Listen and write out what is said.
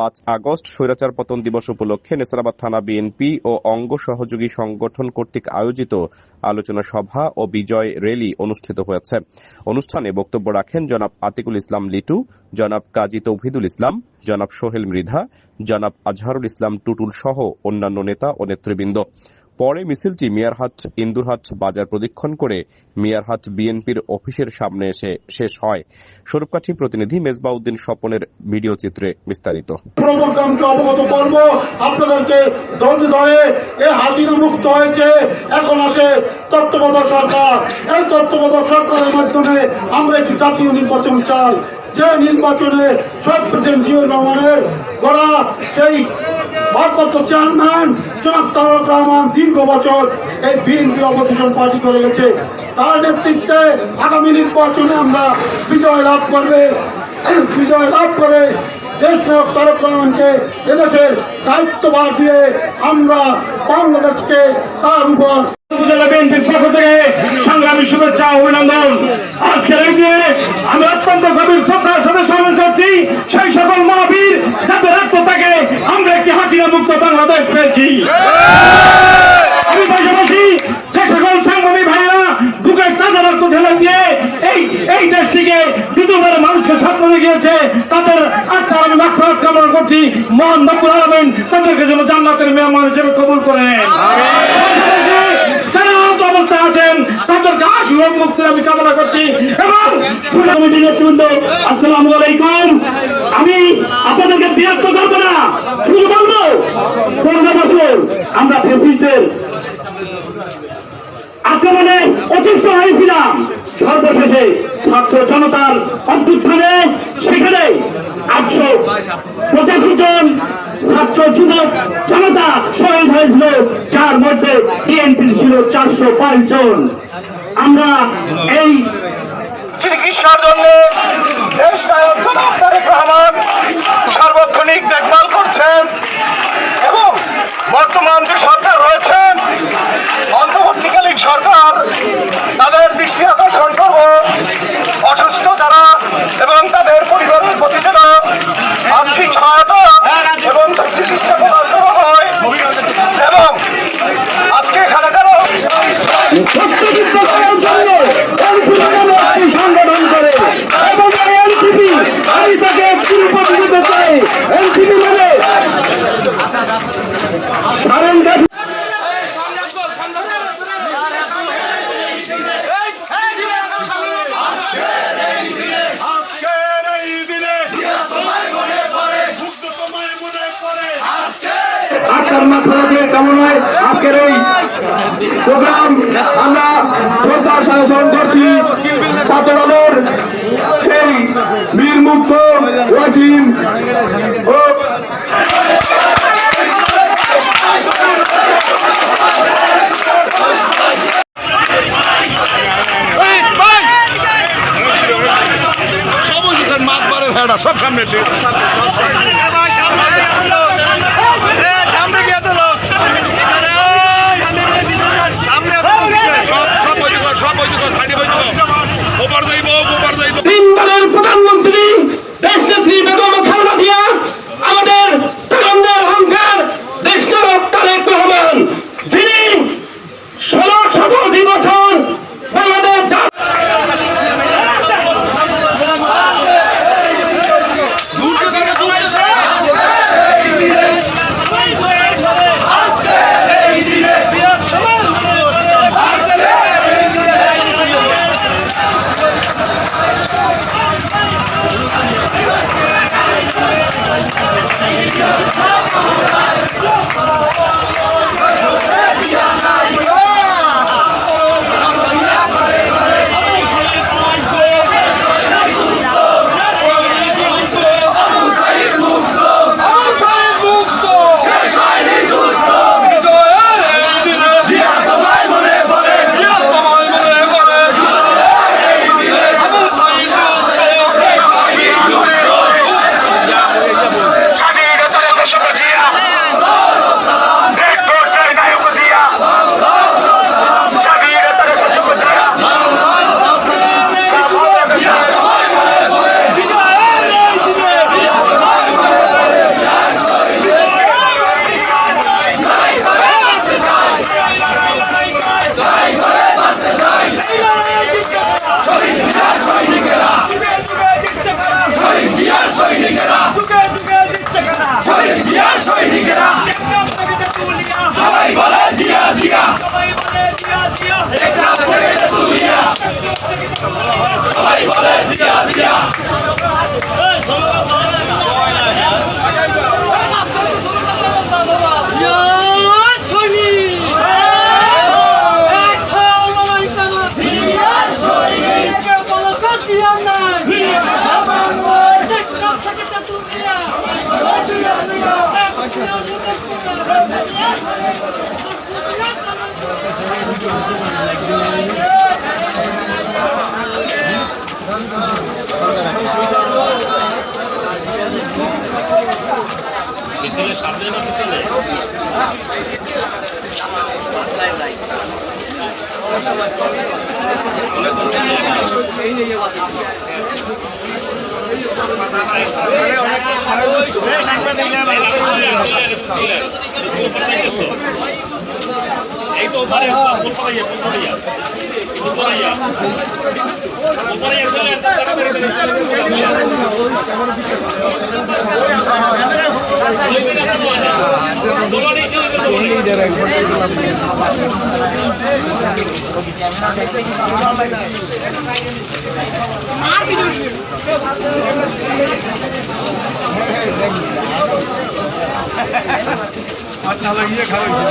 পাঁচ আগস্ট স্বৈরাচার পতন দিবস উপলক্ষে নেসারাবাদ থানা বিএনপি ও অঙ্গ সহযোগী সংগঠন কর্তৃক আয়োজিত আলোচনা সভা ও বিজয় রেলি অনুষ্ঠিত হয়েছে। অনুষ্ঠানে বক্তব্য রাখেন জনাব আতিকুল ইসলাম লিটু, জনাব কাজী তৌহিদুল ইসলাম, জনাব সোহেল মৃধা, জনাব আজহারুল ইসলাম টুটুল সহ অন্যান্য নেতা ও নেতৃবৃন্দ। পরে মিছিলটি মিয়ারহাট ইন্দুরহাট বাজার প্রদক্ষিণ করে মিয়ারহাট বিএনপির অফিসের সামনে এসে শেষ হয়। স্বরূপকাঠি প্রতিনিধি মেজবাউদ্দিন স্বপনের ভিডিও চিত্রে বিস্তারিত। অবগত করব। আপনাদেরকে ধৈর্য ধরে এ হাসিনা মুক্ত হয়েছে, এখন আছে তত্ত্বাবধায়ক সরকার। এই তত্ত্বাবধায়ক সরকারের মাধ্যমে আমরা একটি জাতীয় নির্বাচন চাই। যে নির্বাচনে শহীদ প্রেসিডেন্ট জিয়র রহমানের গড়া সেই ভারপ্রাপ্ত চেয়ারম্যান জনাব তারক রহমান দীর্ঘ বছর এই বিএনপি অপোজিশন পার্টি করে গেছে। তার নেতৃত্বে আগামী নির্বাচনে আমরা বিজয় লাভ করবে। বিজয় লাভ করে দেশ নায়ক তারক রহমানকে এদেশের দায়িত্বভার দিয়ে আমরা বাংলাদেশকে তার উপর সংগ্রামী শুভেচ্ছা অভিনন্দন। আজকের আমি অত্যন্ত গভীর শ্রদ্ধার করছি সেই সকল মহাবীর, যাদের রক্ত থাকে আমরা একটি হাসিনা মুক্ত বাংলাদেশ পেয়েছি। আমি পাশাপাশি সকল সাংবাদিক ভাইয়েরা বুকে তাজা রক্ত ঢেলে দিয়ে এই এই দেশটিকে দ্বিতীয়বার মানুষকে স্বপ্ন দেখিয়েছে, তাদের আত্মার আমি মাত্র কামনা করছি। মহান রব্বুল আলামিন তাদেরকে যেন জান্নাতের মেহমান হিসেবে কবুল করে আশীর্বাদ মুক্তির আমি কামনা করছি। এবং কমিটি নেতৃবৃন্দ, আসসালামু আলাইকুম। আমি আপনাদেরকে বিরক্ত করব না, শুধু বলব, পনেরো বছর আমরা ফেসিলিটির আক্রমণে অতিষ্ঠ হয়েছিলাম। সর্বশেষে ছাত্র জনতার অভ্যুত্থানে সেখানে আটশো পঁচাশি জন ছাত্র যুবক জনতা শহীদ হয়েছিল, যার মধ্যে বিএনপির ছিল চারশো পাঁচ জন। আমরা এই চিকিৎসার জন্য রহমান সার্বক্ষণিক দেখভাল করছেন এবং বর্তমান যে সরকার রয়েছেন, অন্তর্বর্তীকালীন সরকার তাদের দৃষ্টি আকর্ষণ করব অসুস্থ যারা এবং তাদের পরিবারের প্রতি যেন আর্থিক সহায়তা এবং চিকিৎসা প্রদান করা হয় এবং আজকে এখানে যারা সত্যযুদ্ধ করার জন্য এনসিপি নামে একটি সংগঠন করে এবং এই এনসিপি আমি তাকে তিরুপতি দিতে চাই এনসিপি মানে সারেন্ডার আজকের এই দিনে মুগ্ধ তোমায় মনে পড়ে আপনার মাথায় দিয়ে কামনায় আজকের এই প্রোগ্রাম আমরা শ্রদ্ধার সাথে স্মরণ করছি ছাত্র দলের সেই বীর মুক্ত ওয়াসিম ও সব সামনে এই তো উপরে উপরে উপরে উপরে উপরে আচ্ছা লাগিয়ে খাওয়াইছি